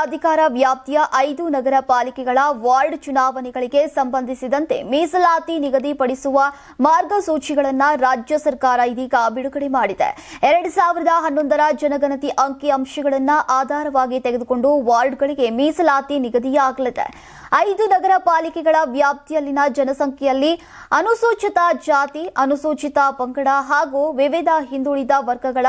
ಪ್ರಾಧಿಕಾರ ವ್ಯಾಪ್ತಿಯ ಐದು ನಗರ ಪಾಲಿಕೆಗಳ ವಾರ್ಡ್ ಚುನಾವಣೆಗಳಿಗೆ ಸಂಬಂಧಿಸಿದಂತೆ ಮೀಸಲಾತಿ ನಿಗದಿಪಡಿಸುವ ಮಾರ್ಗಸೂಚಿಗಳನ್ನು ರಾಜ್ಯ ಸರ್ಕಾರ ಇದೀಗ ಬಿಡುಗಡೆ ಮಾಡಿದೆ. ಎರಡ್ ಸಾವಿರದ ಹನ್ನೊಂದರ ಜನಗಣತಿ ಅಂಕಿಅಂಶಗಳನ್ನು ಆಧಾರವಾಗಿ ತೆಗೆದುಕೊಂಡು ವಾರ್ಡ್ಗಳಿಗೆ ಮೀಸಲಾತಿ ನಿಗದಿಯಾಗಲಿದೆ. ಐದು ನಗರ ಪಾಲಿಕೆಗಳ ವ್ಯಾಪ್ತಿಯಲ್ಲಿನ ಜನಸಂಖ್ಯೆಯಲ್ಲಿ ಅನುಸೂಚಿತ ಜಾತಿ, ಅನುಸೂಚಿತ ಪಂಗಡ ಹಾಗೂ ವಿವಿಧ ಹಿಂದುಳಿದ ವರ್ಗಗಳ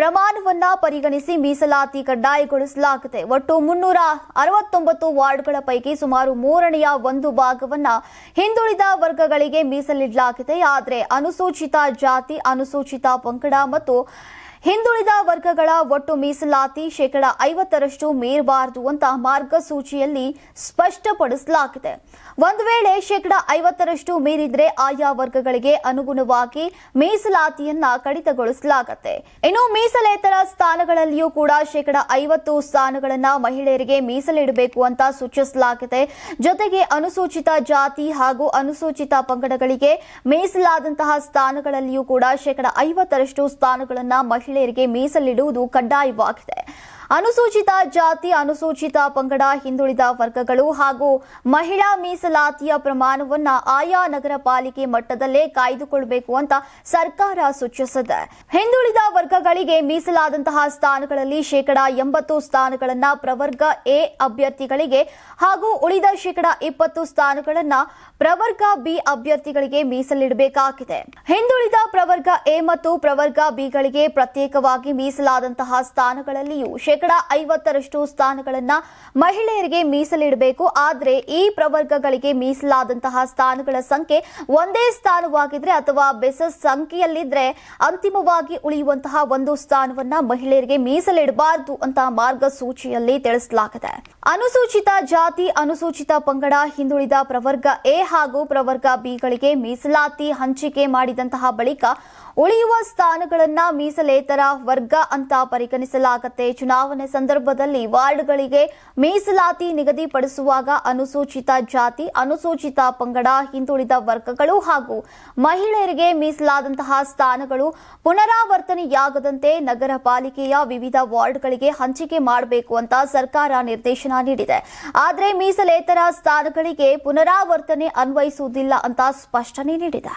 ಪ್ರಮಾಣವನ್ನ ಪರಿಗಣಿಸಿ ಮೀಸಲಾತಿ ಕಡ್ಡಾಯಗೊಳಿಸಲಾಗಿದೆ. ಒಟ್ಟು ಮುನ್ನೂರ ಅರವತ್ತೊಂಬತ್ತು ವಾರ್ಡ್ಗಳ ಪೈಕಿ ಸುಮಾರು ಮೂರನೆಯ ಒಂದು ಭಾಗವನ್ನ ಹಿಂದುಳಿದ ವರ್ಗಗಳಿಗೆ ಮೀಸಲಿಡಲಾಗಿದೆ. ಆದರೆ ಅನುಸೂಚಿತ ಜಾತಿ, ಅನುಸೂಚಿತ ಪಂಗಡ ಮತ್ತು ಹಿಂದುಳಿದ ವರ್ಗಗಳ ಒಟ್ಟು ಮೀಸಲಾತಿ ಶೇಕಡ ಐವತ್ತರಷ್ಟು ಮೀರಬಾರದು ಅಂತ ಮಾರ್ಗಸೂಚಿಯಲ್ಲಿ ಸ್ಪಷ್ಟಪಡಿಸಲಾಗಿದೆ. ಒಂದು ವೇಳೆ ಶೇಕಡ ಐವತ್ತರಷ್ಟು ಮೀರಿದ್ರೆ ಆಯಾ ವರ್ಗಗಳಿಗೆ ಅನುಗುಣವಾಗಿ ಮೀಸಲಾತಿಯನ್ನ ಕಡಿತಗೊಳಿಸಲಾಗುತ್ತೆ. ಇನ್ನು ಮೀಸಲೇತರ ಸ್ಥಾನಗಳಲ್ಲಿಯೂ ಕೂಡ ಶೇಕಡ ಐವತ್ತು ಸ್ಥಾನಗಳನ್ನ ಮಹಿಳೆಯರಿಗೆ ಮೀಸಲಿಡಬೇಕು ಅಂತ ಸೂಚಿಸಲಾಗಿದೆ. ಜೊತೆಗೆ ಅನುಸೂಚಿತ ಜಾತಿ ಹಾಗೂ ಅನುಸೂಚಿತ ಪಂಗಡಗಳಿಗೆ ಮೀಸಲಾದಂತಹ ಸ್ಥಾನಗಳಲ್ಲಿಯೂ ಕೂಡ ಶೇಕಡ ಐವತ್ತರಷ್ಟು ಸ್ಥಾನಗಳನ್ನ ಮಹಿಳೆಯರಿಗೆ ಮೀಸಲಿಡುವುದು ಕಡ್ಡಾಯವಾಗಿದೆ. ಅನುಸೂಚಿತ ಜಾತಿ, ಅನುಸೂಚಿತ ಪಂಗಡ ಹಿಂದುಳಿದ ವರ್ಗಗಳು ಹಾಗೂ ಮಹಿಳಾ ಮೀಸಲಾತಿಯ ಪ್ರಮಾಣವನ್ನ ಆಯಾ ನಗರ ಪಾಲಿಕೆ ಮಟ್ಟದಲ್ಲೇ ಕಾಯ್ದುಕೊಳ್ಳಬೇಕು ಅಂತ ಸರ್ಕಾರ ಸೂಚಿಸಿದೆ. ಹಿಂದುಳಿದ ವರ್ಗಗಳಿಗೆ ಮೀಸಲಾದಂತಹ ಸ್ಥಾನಗಳಲ್ಲಿ ಶೇಕಡಾ ಎಂಬತ್ತು ಸ್ಥಾನಗಳನ್ನ ಪ್ರವರ್ಗ ಎ ಅಭ್ಯರ್ಥಿಗಳಿಗೆ ಹಾಗೂ ಉಳಿದ ಶೇಕಡಾ ಇಪ್ಪತ್ತು ಸ್ಥಾನಗಳನ್ನ ಪ್ರವರ್ಗ ಬಿ ಅಭ್ಯರ್ಥಿಗಳಿಗೆ ಮೀಸಲಿಡಬೇಕಾಗಿದೆ. ಹಿಂದುಳಿದ ಪ್ರವರ್ಗ ಎ ಮತ್ತು ಪ್ರವರ್ಗ ಬಿಗಳಿಗೆ ಪ್ರತ್ಯೇಕವಾಗಿ ಮೀಸಲಾದಂತಹ ಸ್ಥಾನಗಳಲ್ಲಿಯೂ ಐವತ್ತರಷ್ಟು ಸ್ಥಾನಗಳನ್ನು ಮಹಿಳೆಯರಿಗೆ ಮೀಸಲಿಡಬೇಕು. ಆದರೆ ಈ ಪ್ರವರ್ಗಗಳಿಗೆ ಮೀಸಲಾದಂತಹ ಸ್ಥಾನಗಳ ಸಂಖ್ಯೆ ಒಂದೇ ಸ್ಥಾನವಾಗಿದ್ರೆ ಅಥವಾ ಬೆಸ ಸಂಖ್ಯೆಯಲ್ಲಿದ್ರೆ ಅಂತಿಮವಾಗಿ ಉಳಿಯುವಂತಹ ಒಂದು ಸ್ಥಾನವನ್ನ ಮಹಿಳೆಯರಿಗೆ ಮೀಸಲಿಡಬಾರದು ಅಂತ ಮಾರ್ಗಸೂಚಿಯಲ್ಲಿ ತಿಳಿಸಲಾಗಿದೆ. ಅನುಸೂಚಿತ ಜಾತಿ, ಅನುಸೂಚಿತ ಪಂಗಡ, ಹಿಂದುಳಿದ ಪ್ರವರ್ಗ ಎ ಹಾಗೂ ಪ್ರವರ್ಗ ಬಿಗಳಿಗೆ ಮೀಸಲಾತಿ ಹಂಚಿಕೆ ಮಾಡಿದಂತಹ ಬಳಿಕ ಉಳಿಯುವ ಸ್ಥಾನಗಳನ್ನ ಮೀಸಲೇತರ ವರ್ಗ ಅಂತ ಪರಿಗಣಿಸಲಾಗುತ್ತೆ. ಚುನಾವಣೆ ಸಂದರ್ಭದಲ್ಲಿ ವಾರ್ಡ್ಗಳಿಗೆ ಮೀಸಲಾತಿ ನಿಗದಿಪಡಿಸುವಾಗ ಅನುಸೂಚಿತ ಜಾತಿ, ಅನುಸೂಚಿತ ಪಂಗಡ ಹಿಂದುಳಿದ ವರ್ಗಗಳು ಹಾಗೂ ಮಹಿಳೆಯರಿಗೆ ಮೀಸಲಾದಂತಹ ಸ್ಥಾನಗಳು ಪುನರಾವರ್ತನೆಯಾಗದಂತೆ ನಗರ ಪಾಲಿಕೆಯ ವಿವಿಧ ವಾರ್ಡ್ಗಳಿಗೆ ಹಂಚಿಕೆ ಮಾಡಬೇಕು ಅಂತ ಸರ್ಕಾರ ನಿರ್ದೇಶನ ನೀಡಿದೆ. ಆದರೆ ಮೀಸಲೇತರ ಸ್ಥಾನಗಳಿಗೆ ಪುನರಾವರ್ತನೆ ಅನ್ವಯಿಸುವುದಿಲ್ಲ ಅಂತ ಸ್ಪಷ್ಟನೆ ನೀಡಿದೆ.